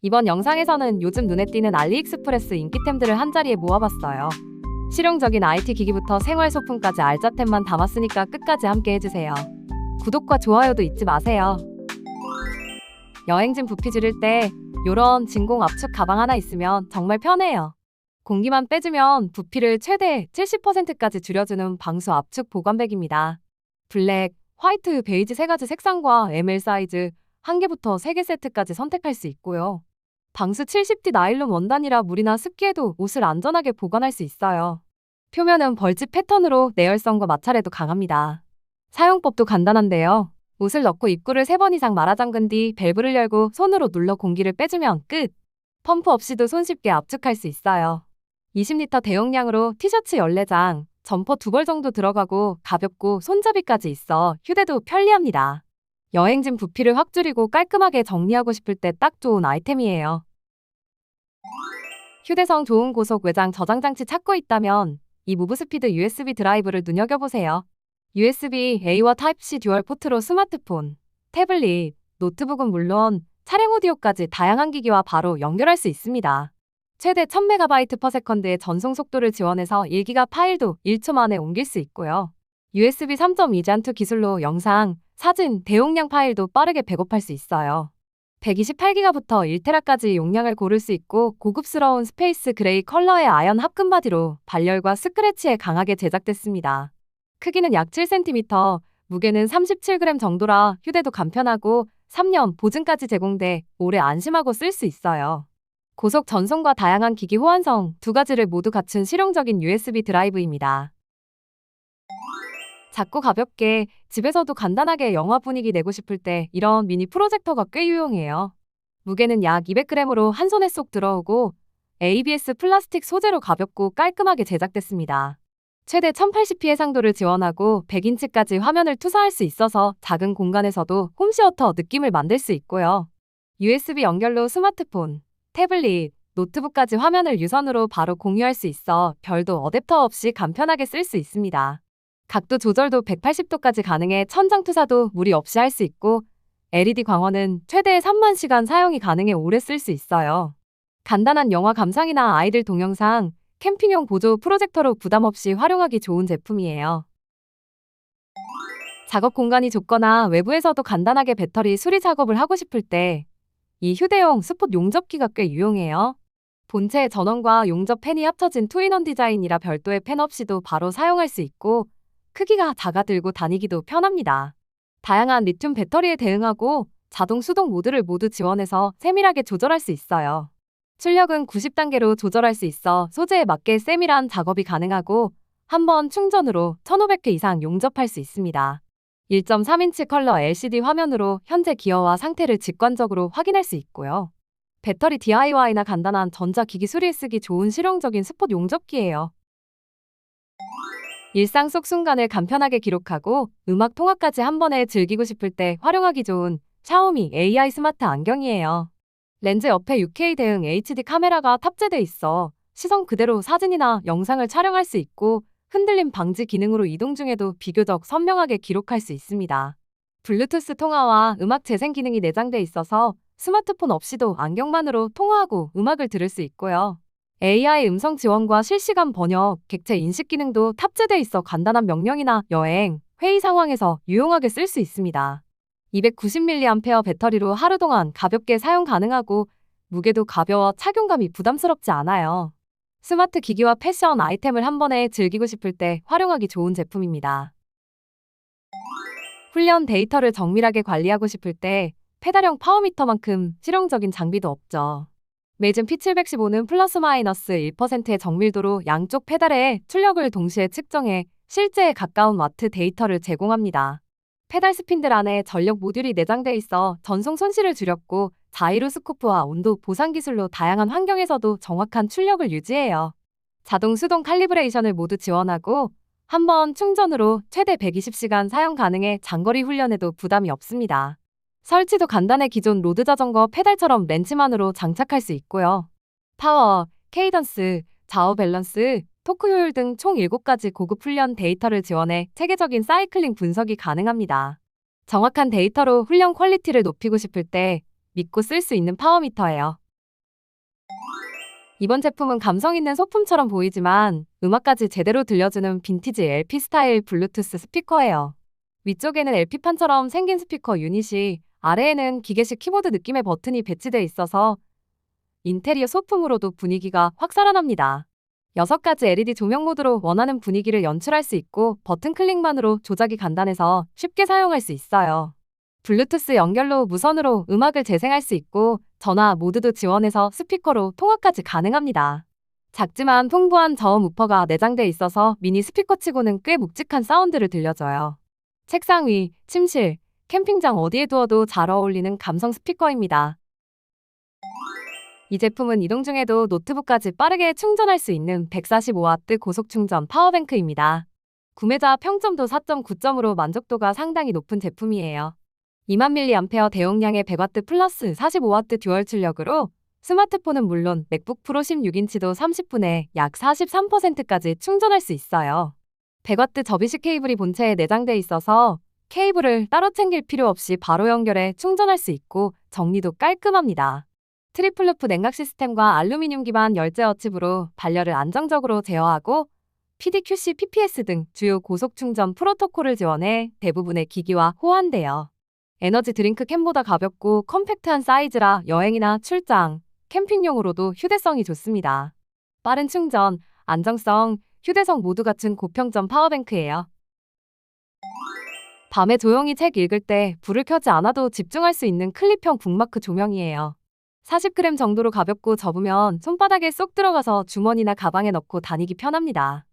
이번 영상에서는 요즘 눈에 띄는 알리익스프레스 인기템들을 한자리에 모아봤어요. 실용적인 IT 기기부터 생활 소품까지 알짜템만 담았으니까 끝까지 함께 해주세요. 구독과 좋아요도 잊지 마세요. 여행진 부피 줄일 때 요런 진공 압축 가방 하나 있으면 정말 편해요. 공기만 빼주면 부피를 최대 70%까지 줄여주는 방수 압축 보관백입니다. 블랙, 화이트, 베이지 세 가지 색상과 ML 사이즈 한 개부터 세 개 세트까지 선택할 수 있고요. 방수 70D 나일론 원단이라 물이나 습기에도 옷을 안전하게 보관할 수 있어요. 표면은 벌집 패턴으로 내열성과 마찰에도 강합니다. 사용법도 간단한데요. 옷을 넣고 입구를 3번 이상 말아 잠근 뒤 밸브를 열고 손으로 눌러 공기를 빼주면 끝! 펌프 없이도 손쉽게 압축할 수 있어요. 20리터 대용량으로 티셔츠 14장, 점퍼 2벌 정도 들어가고 가볍고 손잡이까지 있어 휴대도 편리합니다. 여행진 부피를 확 줄이고 깔끔하게 정리하고 싶을 때 딱 좋은 아이템이에요. 휴대성 좋은 고속 외장 저장 장치 찾고 있다면 이 무브스피드 USB 드라이브를 눈여겨보세요. USB A와 Type-C 듀얼 포트로 스마트폰, 태블릿, 노트북은 물론 차량 오디오까지 다양한 기기와 바로 연결할 수 있습니다. 최대 1000MB/s의 전송 속도를 지원해서 1기가 파일도 1초 만에 옮길 수 있고요. USB 3.2 잔투 기술로 영상, 사진, 대용량 파일도 빠르게 백업할 수 있어요. 128기가부터 1테라까지 용량을 고를 수 있고 고급스러운 스페이스 그레이 컬러의 아연 합금 바디로 발열과 스크래치에 강하게 제작됐습니다. 크기는 약 7cm, 무게는 37g 정도라 휴대도 간편하고 3년 보증까지 제공돼 오래 안심하고 쓸 수 있어요. 고속 전송과 다양한 기기 호환성 두 가지를 모두 갖춘 실용적인 USB 드라이브입니다. 작고 가볍게 집에서도 간단하게 영화 분위기 내고 싶을 때 이런 미니 프로젝터가 꽤 유용해요. 무게는 약 200g으로 한 손에 쏙 들어오고 ABS 플라스틱 소재로 가볍고 깔끔하게 제작됐습니다. 최대 1080p 해상도를 지원하고 100인치까지 화면을 투사할 수 있어서 작은 공간에서도 홈시어터 느낌을 만들 수 있고요. USB 연결로 스마트폰, 태블릿, 노트북까지 화면을 유선으로 바로 공유할 수 있어 별도 어댑터 없이 간편하게 쓸 수 있습니다. 각도 조절도 180도까지 가능해 천장 투사도 무리 없이 할 수 있고 LED 광원은 최대 3만 시간 사용이 가능해 오래 쓸 수 있어요. 간단한 영화 감상이나 아이들 동영상, 캠핑용 보조 프로젝터로 부담 없이 활용하기 좋은 제품이에요. 작업 공간이 좁거나 외부에서도 간단하게 배터리 수리 작업을 하고 싶을 때 이 휴대용 스폿 용접기가 꽤 유용해요. 본체 전원과 용접 팬이 합쳐진 투인원 디자인이라 별도의 팬 없이도 바로 사용할 수 있고 크기가 작아 들고 다니기도 편합니다. 다양한 리튬 배터리에 대응하고 자동 수동 모드를 모두 지원해서 세밀하게 조절할 수 있어요. 출력은 90단계로 조절할 수 있어 소재에 맞게 세밀한 작업이 가능하고 한 번 충전으로 1500회 이상 용접할 수 있습니다. 1.3인치 컬러 LCD 화면으로 현재 기어와 상태를 직관적으로 확인할 수 있고요. 배터리 DIY나 간단한 전자기기 수리에 쓰기 좋은 실용적인 스폿 용접기예요. 일상 속 순간을 간편하게 기록하고 음악 통화까지 한 번에 즐기고 싶을 때 활용하기 좋은 샤오미 AI 스마트 안경이에요. 렌즈 옆에 6K 대응 HD 카메라가 탑재돼 있어 시선 그대로 사진이나 영상을 촬영할 수 있고 흔들림 방지 기능으로 이동 중에도 비교적 선명하게 기록할 수 있습니다. 블루투스 통화와 음악 재생 기능이 내장돼 있어서 스마트폰 없이도 안경만으로 통화하고 음악을 들을 수 있고요. AI 음성 지원과 실시간 번역, 객체 인식 기능도 탑재돼 있어 간단한 명령이나 여행, 회의 상황에서 유용하게 쓸 수 있습니다. 290mAh 배터리로 하루 동안 가볍게 사용 가능하고 무게도 가벼워 착용감이 부담스럽지 않아요. 스마트 기기와 패션 아이템을 한 번에 즐기고 싶을 때 활용하기 좋은 제품입니다. 훈련 데이터를 정밀하게 관리하고 싶을 때 페달형 파워미터만큼 실용적인 장비도 없죠. 매진 P715는 플러스 마이너스 1%의 정밀도로 양쪽 페달의 출력을 동시에 측정해 실제에 가까운 와트 데이터를 제공합니다. 페달 스핀들 안에 전력 모듈이 내장돼 있어 전송 손실을 줄였고 자이로 스코프와 온도 보상 기술로 다양한 환경에서도 정확한 출력을 유지해요. 자동 수동 칼리브레이션을 모두 지원하고 한 번 충전으로 최대 120시간 사용 가능해 장거리 훈련에도 부담이 없습니다. 설치도 간단해 기존 로드 자전거 페달처럼 렌치만으로 장착할 수 있고요. 파워, 케이던스, 좌우 밸런스, 토크 효율 등 총 7가지 고급 훈련 데이터를 지원해 체계적인 사이클링 분석이 가능합니다. 정확한 데이터로 훈련 퀄리티를 높이고 싶을 때 믿고 쓸 수 있는 파워미터예요. 이번 제품은 감성 있는 소품처럼 보이지만 음악까지 제대로 들려주는 빈티지 LP 스타일 블루투스 스피커예요. 위쪽에는 LP판처럼 생긴 스피커 유닛이 아래에는 기계식 키보드 느낌의 버튼이 배치돼 있어서 인테리어 소품으로도 분위기가 확 살아납니다. 6가지 LED 조명 모드로 원하는 분위기를 연출할 수 있고 버튼 클릭만으로 조작이 간단해서 쉽게 사용할 수 있어요. 블루투스 연결로 무선으로 음악을 재생할 수 있고 전화 모드도 지원해서 스피커로 통화까지 가능합니다. 작지만 풍부한 저음 우퍼가 내장돼 있어서 미니 스피커치고는 꽤 묵직한 사운드를 들려줘요. 책상 위, 침실, 캠핑장 어디에 두어도 잘 어울리는 감성 스피커입니다. 이 제품은 이동 중에도 노트북까지 빠르게 충전할 수 있는 145W 고속 충전 파워뱅크입니다. 구매자 평점도 4.9점으로 만족도가 상당히 높은 제품이에요. 2만 mAh 대용량의 100W 플러스 45W 듀얼 출력으로 스마트폰은 물론 맥북 프로 16인치도 30분에 약 43%까지 충전할 수 있어요. 100W 접이식 케이블이 본체에 내장돼 있어서 케이블을 따로 챙길 필요 없이 바로 연결해 충전할 수 있고 정리도 깔끔합니다. 트리플 루프 냉각 시스템과 알루미늄 기반 열재 어칩으로 발열을 안정적으로 제어하고 PDQC, PPS 등 주요 고속 충전 프로토콜을 지원해 대부분의 기기와 호환돼요. 에너지 드링크 캔보다 가볍고 컴팩트한 사이즈라 여행이나 출장, 캠핑용으로도 휴대성이 좋습니다. 빠른 충전, 안정성, 휴대성 모두 갖춘 고평점 파워뱅크예요. 밤에 조용히 책 읽을 때 불을 켜지 않아도 집중할 수 있는 클립형 북마크 조명이에요. 40g 정도로 가볍고 접으면 손바닥에 쏙 들어가서 주머니나 가방에 넣고 다니기 편합니다.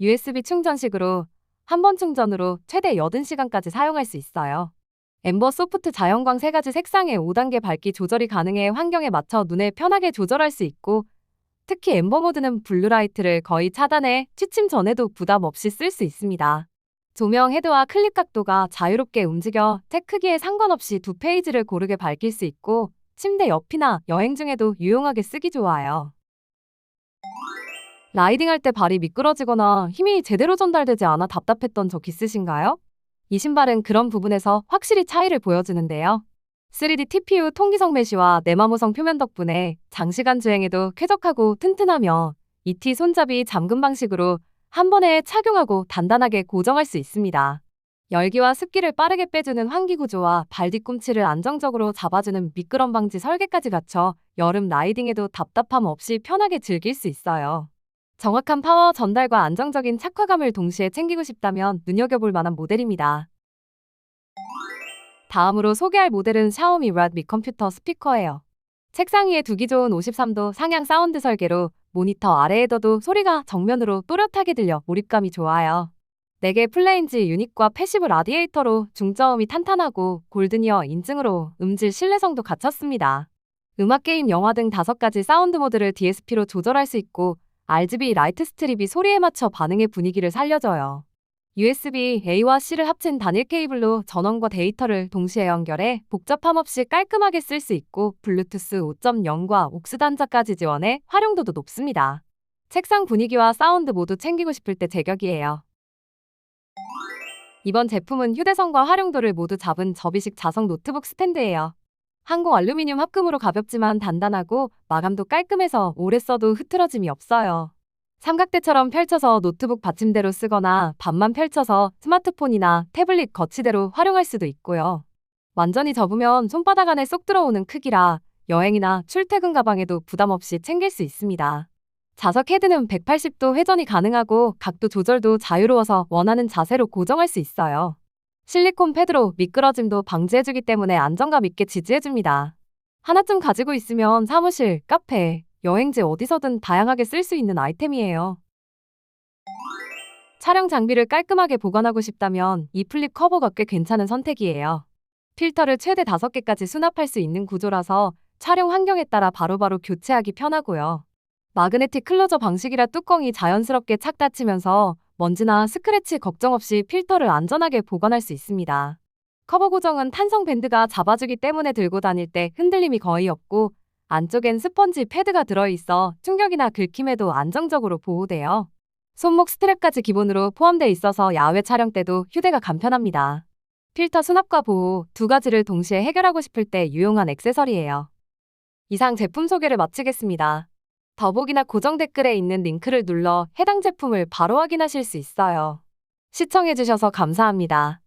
USB 충전식으로 한 번 충전으로 최대 80시간까지 사용할 수 있어요. 엠버 소프트 자연광 3가지 색상의 5단계 밝기 조절이 가능해 환경에 맞춰 눈에 편하게 조절할 수 있고 특히 엠버 모드는 블루라이트를 거의 차단해 취침 전에도 부담 없이 쓸 수 있습니다. 조명 헤드와 클립 각도가 자유롭게 움직여 책 크기에 상관없이 두 페이지를 고르게 밝힐 수 있고 침대 옆이나 여행 중에도 유용하게 쓰기 좋아요. 라이딩할 때 발이 미끄러지거나 힘이 제대로 전달되지 않아 답답했던 적 있으신가요? 이 신발은 그런 부분에서 확실히 차이를 보여주는데요. 3D TPU 통기성 메쉬와 내마모성 표면 덕분에 장시간 주행에도 쾌적하고 튼튼하며 ET 손잡이 잠금 방식으로 한 번에 착용하고 단단하게 고정할 수 있습니다. 열기와 습기를 빠르게 빼주는 환기 구조와 발 뒤꿈치를 안정적으로 잡아주는 미끄럼 방지 설계까지 갖춰 여름 라이딩에도 답답함 없이 편하게 즐길 수 있어요. 정확한 파워 전달과 안정적인 착화감을 동시에 챙기고 싶다면 눈여겨볼 만한 모델입니다. 다음으로 소개할 모델은 샤오미 라드미 컴퓨터 스피커예요. 책상 위에 두기 좋은 53도 상향 사운드 설계로 모니터 아래에 둬도 소리가 정면으로 또렷하게 들려 몰입감이 좋아요. 4개 플레인지 유닛과 패시브 라디에이터로 중저음이 탄탄하고 골드니어 인증으로 음질 신뢰성도 갖췄습니다. 음악, 게임, 영화 등 5가지 사운드 모드를 DSP로 조절할 수 있고 RGB 라이트 스트립이 소리에 맞춰 반응의 분위기를 살려줘요. USB A와 C를 합친 단일 케이블로 전원과 데이터를 동시에 연결해 복잡함 없이 깔끔하게 쓸 수 있고 블루투스 5.0과 옥스 단자까지 지원해 활용도도 높습니다. 책상 분위기와 사운드 모두 챙기고 싶을 때 제격이에요. 이번 제품은 휴대성과 활용도를 모두 잡은 접이식 자석 노트북 스탠드예요. 항공 알루미늄 합금으로 가볍지만 단단하고 마감도 깔끔해서 오래 써도 흐트러짐이 없어요. 삼각대처럼 펼쳐서 노트북 받침대로 쓰거나 반만 펼쳐서 스마트폰이나 태블릿 거치대로 활용할 수도 있고요. 완전히 접으면 손바닥 안에 쏙 들어오는 크기라 여행이나 출퇴근 가방에도 부담 없이 챙길 수 있습니다. 자석 헤드는 180도 회전이 가능하고 각도 조절도 자유로워서 원하는 자세로 고정할 수 있어요. 실리콘 패드로 미끄러짐도 방지해주기 때문에 안정감 있게 지지해줍니다. 하나쯤 가지고 있으면 사무실, 카페, 여행지 어디서든 다양하게 쓸 수 있는 아이템이에요. 촬영 장비를 깔끔하게 보관하고 싶다면 이 플립 커버가 꽤 괜찮은 선택이에요. 필터를 최대 5개까지 수납할 수 있는 구조라서 촬영 환경에 따라 바로 바로 교체하기 편하고요. 마그네틱 클로저 방식이라 뚜껑이 자연스럽게 착 닫히면서 먼지나 스크래치 걱정 없이 필터를 안전하게 보관할 수 있습니다. 커버 고정은 탄성 밴드가 잡아주기 때문에 들고 다닐 때 흔들림이 거의 없고 안쪽엔 스펀지 패드가 들어있어 충격이나 긁힘에도 안정적으로 보호돼요. 손목 스트랩까지 기본으로 포함되어 있어서 야외 촬영 때도 휴대가 간편합니다. 필터 수납과 보호 두 가지를 동시에 해결하고 싶을 때 유용한 액세서리예요. 이상 제품 소개를 마치겠습니다. 더보기나 고정 댓글에 있는 링크를 눌러 해당 제품을 바로 확인하실 수 있어요. 시청해주셔서 감사합니다.